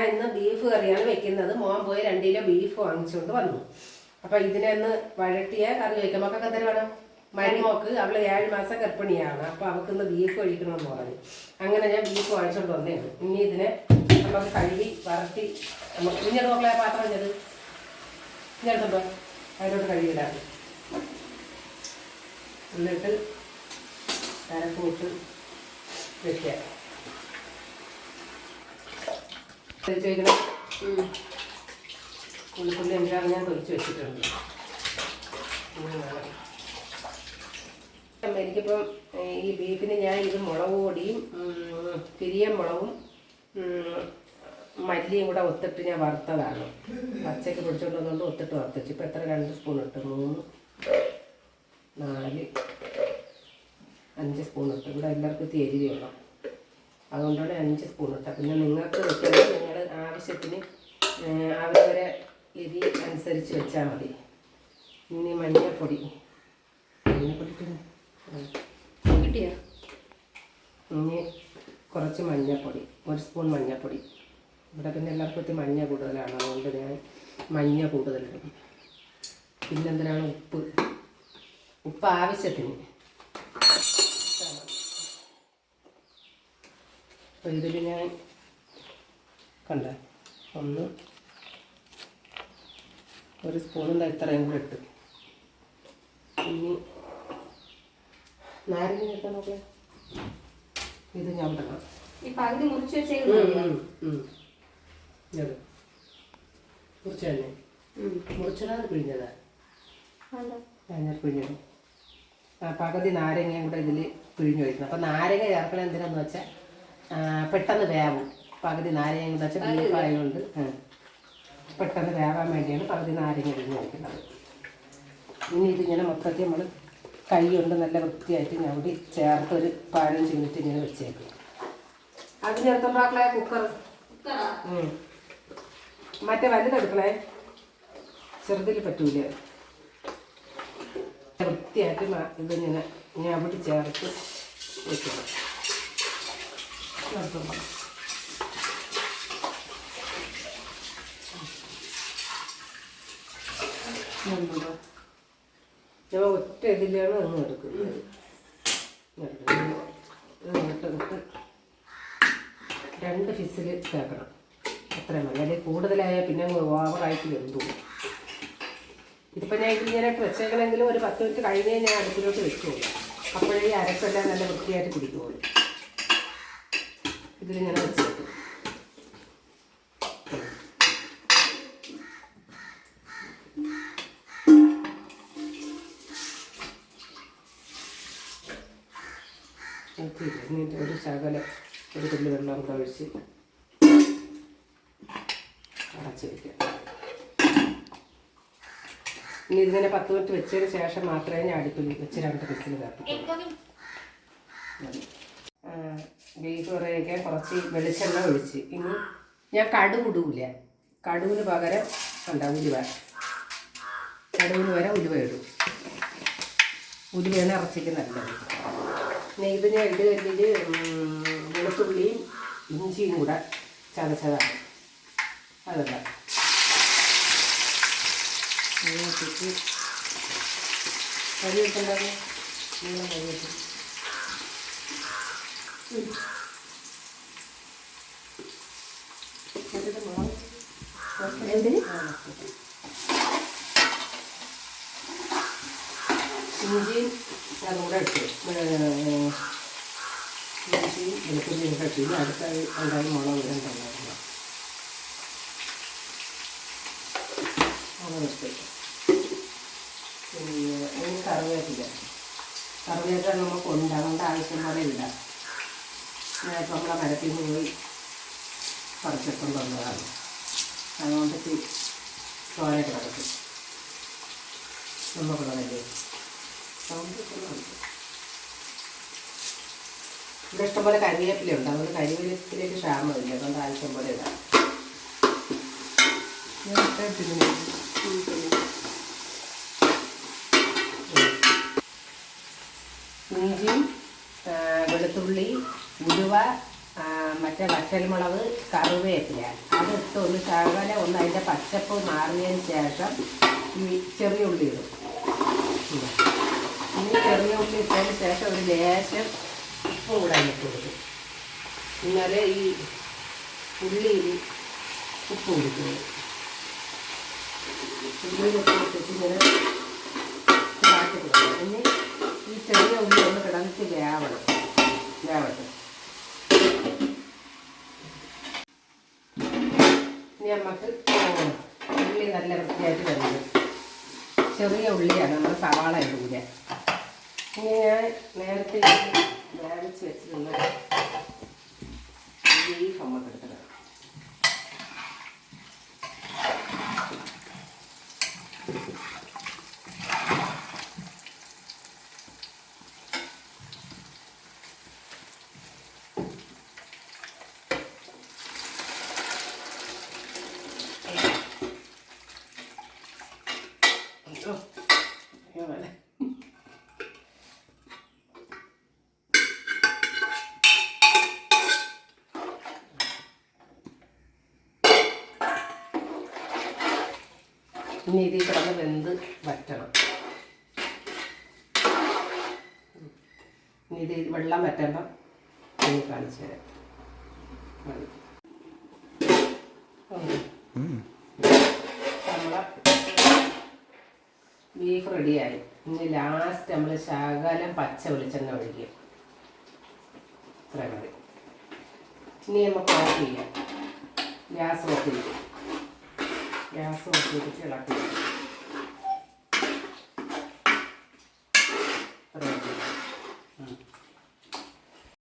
ഞാൻ ഇന്ന് ബീഫ് കറിയാണ് വെക്കുന്നത്. മോൻ പോയി രണ്ട് കിലോ ബീഫ് വാങ്ങിച്ചുകൊണ്ട് വന്നു. അപ്പൊ ഇതിനെ ഒന്ന് വഴട്ടിയ കറി വയ്ക്കാം മക്കൾക്ക് എന്തൊരു വേണം? മരുമോക്ക്. അവൾ ഏഴ് മാസം ഗർഭിണിയാണ്. അപ്പൊ അവൾക്ക് ഇന്ന് ബീഫ് കഴിക്കണമെന്ന് പറഞ്ഞു. അങ്ങനെ ഞാൻ ബീഫ് വാങ്ങിച്ചുകൊണ്ട് വന്നേണ്. ഇനി ഇതിനെ നമുക്ക് കഴുകി വരട്ടി നമുക്ക് ഇഞ്ഞത് മക്കളെ പാത്രം ഇഞ്ഞത്? ഇഞ്ഞെടുത്തുണ്ടോ അവരോട് കഴുകിയിടാം. എന്നിട്ട് കരക്കൂട്ട് വെക്കുക. തൊലിച്ച് വയ്ക്കണം പുള്ളിപ്പുള്ളി എന്തിനാണ് ഞാൻ തൊലിച്ച് വെച്ചിട്ടുണ്ട്. എനിക്കിപ്പം ഈ ബീഫിന് ഞാൻ ഇത് മുളക് പൊടിയും പിരിയൻ മുളകും മല്ലിയും കൂടെ ഒത്തിട്ട് ഞാൻ വറുത്തതാണ്. പച്ചയ്ക്ക് പിടിച്ചോണ്ട് വന്നുകൊണ്ട് ഒത്തിട്ട് വറുത്തിച്ചു. ഇപ്പം എത്ര? രണ്ട് സ്പൂൺ ഇട്ട്. മൂന്ന് നാല് അഞ്ച് സ്പൂൺ ഇട്ട്. ഇവിടെ എല്ലാവർക്കും തിരിയുള്ളൂ. അതുകൊണ്ടാണ് അഞ്ച് സ്പൂൺ ഇട്ടത്. പിന്നെ നിങ്ങൾക്ക് വെക്കുന്നത് ആവശ്യത്തിന് അവരവരെ എരി അനുസരിച്ച് വെച്ചാൽ മതി. ഇനി മഞ്ഞൾപ്പൊടി മഞ്ഞൾപ്പൊടി. കിട്ടിയോ? ഇനി കുറച്ച് മഞ്ഞൾപ്പൊടി ഒരു സ്പൂൺ മഞ്ഞൾപ്പൊടി ഇവിടെ പിന്നെ എല്ലാവർക്കും ഒത്തിരി മഞ്ഞ കൂടുതലാണ്. അതുകൊണ്ട് ഞാൻ മഞ്ഞ കൂടുതലിടും. പിന്നെന്തിനാണ് ഉപ്പ്? ഉപ്പ് ആവശ്യത്തിന്. അപ്പോൾ ഇതിൽ ഞാൻ കണ്ട? ഒന്ന്. ഒരു സ്പൂണും ഇത്രയും കൂടെ ഇട്ട്. ഇനി നാരങ്ങ എടുത്താൽ നോക്കേ. ഇത് ഞാൻ വിടണം ഈ പകുതി മുറിച്ച് തന്നെ മുറിച്ചതാണ് പിഴിഞ്ഞതാ? ഞാൻ ആ പകുതി നാരങ്ങയും കൂടെ ഇതിൽ പിഴിഞ്ഞു വയ്ക്കുന്നു അപ്പം നാരങ്ങ ചേർക്കണം എന്തിനാന്ന് വെച്ചാൽ പെട്ടെന്ന് വേവും. പകുതി നാരങ്ങ വെച്ച വെച്ചാൽ ബീഫ് ആയതുകൊണ്ട് പെട്ടെന്ന് വേവാൻ വേണ്ടിയാണ് പകുതി നാരങ്ങ പിഴിഞ്ഞ് വയ്ക്കുന്നത് ഇനി ഇതിങ്ങനെ മൊത്തത്തിൽ നമ്മൾ കൈ കൊണ്ട് നല്ല വൃത്തിയായിട്ട് ഞവടി ചേർത്ത് ഒരു പതിനഞ്ച് മിനിറ്റ് ഇങ്ങനെ വെച്ചേക്കും. അത് ചേർത്തുമ്പോഴാക്കളെ കുക്കർ. മറ്റേ വലുതെടുക്കണേ ചെറുതിൽ പറ്റൂല. വൃത്തിയായിട്ട് ഇതിങ്ങനെ ഞാൻ അവിടെ ചേർത്ത് വെക്കണം എടുത്തോളാം. ഇതെന്തുവാ? ഞാൻ ഒറ്റ ഇതിലാണ് അങ്ങ് എടുക്കുന്നത് രണ്ട് ഫിസിൽ ചേർക്കണം അത്രയും മതി. അല്ലെങ്കിൽ കൂടുതലായാൽ പിന്നെ ഓവറായിട്ട് വെന്തു. ഇപ്പം ഞാൻ ഇങ്ങനെയായിട്ട് വെച്ചേക്കണമെങ്കിലും ഒരു പത്ത് മിനിറ്റ് കഴിഞ്ഞേ ഞാൻ അടുപ്പിലോട്ട് വെക്കുള്ളൂ. അപ്പോഴേ അരക്കെല്ലാം നല്ല വൃത്തിയായിട്ട് പിടിക്കുള്ളൂ ഇതിലിങ്ങനെ വെച്ചേക്കും എന്നിട്ട് ഒരു ശകല ഒരു തുള്ളി വെള്ളം കൂടെ ഒഴിച്ച് അടച്ച് ഇനി പത്ത് മിനിറ്റ് വെച്ചതിന് ശേഷം മാത്രമേ ഞാൻ അടുപ്പിൽ വെച്ച് രണ്ട് പിസിൽ കാപ്പിക്കുള്ളൂ ബീഫ് കറി കുറച്ച് വെളിച്ചെണ്ണ ഒഴിച്ച്. ഇനി ഞാൻ കടുക് ഇടൂല. കടുവിന് പകരം ഉണ്ടാവും ഉലുവ. കടുവിന് വരെ ഉലുവ ഇടും. ഉലുവയാണ് ഇറച്ചിക്ക് നല്ലത്. പിന്നെ രണ്ട് കല്ലിൽ ഇടുകല്ലിൽ വെളുത്തുള്ളിയും ഇഞ്ചിയും കൂടെ ചതച്ചതാണ്. അതല്ല അതിനകത്തേക്ക് കറി വെക്കണ്ടാകും നീളം കറി വെക്കും എന്നിട്ട് മുളക് എന്തിന്? ഇഞ്ചിയും അതും കൂടെ ഇട്ടു. ഇഞ്ചിയും വെളുത്തുള്ളിയും ഒക്കെ ഇട്ടു. അടുത്ത എന്തായാലും മുളക് ഇടണ്ടായിരുന്നു മുളക് ഇട്ടു. പിന്നെ ഇനി കറിവേപ്പില. കറിവേപ്പില നമുക്ക് ഉണ്ട് അതുകൊണ്ട് ആവശ്യം പോലെ ഇല്ല. ഞാനിപ്പോൾ നമ്മളെ മരത്തിൽ നിന്ന് പോയി പറിച്ചെടുക്കൊണ്ട് വന്നതാണ്. അതുകൊണ്ട് തോനെ കിടക്കും. നമുക്കുള്ളതല്ലേ ഇവിടെ ഇഷ്ടംപോലെ കരിവേപ്പിലുണ്ട് അതുകൊണ്ട് കരിവേപ്പിലേക്ക് ക്ഷാമമില്ല അതുകൊണ്ട് ആവശ്യം പോലെ ഇടാം. ഇഞ്ചി വെളുത്തുള്ളി ഉലുവ മറ്റേ വറ്റൽമുളക് കറിവേപ്പില അതിട്ട് ഒന്ന് ശകല ഒന്ന് അതിന്റെ പച്ചപ്പ് മാറിയതിന് ശേഷം ഈ ചെറിയ ഉള്ളി ഇടും. ഇനി ചെറിയ ഉള്ളി ഇട്ടതിന് ശേഷം ഒരു ലേശം ഉപ്പ് കൂടെ അതിട്ട് കൊടുക്കും. എന്നാലേ ഈ ഉള്ളിയിൽ ഉപ്പ് കൊടുക്കുന്നത് ഉള്ളിയിൽ ഉപ്പ് ഇട്ടിട്ട് ഇങ്ങനെ കൊടുക്കണം ഇനി ഈ ചെറിയ ഉള്ളി ഒന്ന് കിടന്നിട്ട് വേവണം. വേവട്ടെ. ഇനി നമുക്ക് ഉള്ളി നല്ല വൃത്തിയായിട്ട് വരുന്നത് ചെറിയ ഉള്ളിയാണ് നമ്മൾ സവാള ഇടൂല ഇനി ഞാൻ നേരത്തെ വേവിച്ച് വെച്ചിരുന്ന ബീഫ് നമുക്ക് എടുക്കണം Oh, അയ്യോ, വേണ്ട. ഇനി ഇതിൽ കിടന്ന് വെന്ത് വറ്റണം. ഇനി ഇത് വെള്ളം വറ്റുമ്പം ഇനി കാണിച്ചു തരാം. മതി. റെഡി നമ്മളെ ബീഫ് റെഡിയായി ഇനി ലാസ്റ്റ് നമ്മൾ ശകലം പച്ച വെളിച്ചെണ്ണ ഒഴിക്കും. ഇത്ര മതി. ഇനി നമുക്ക് ഓഫ് ചെയ്യാം. ഗ്യാസ് ഓഫ് ചെയ്യും. ഗ്യാസ് ഓഫ് ചെയ്തിട്ട് ഇളക്കി വെക്കും.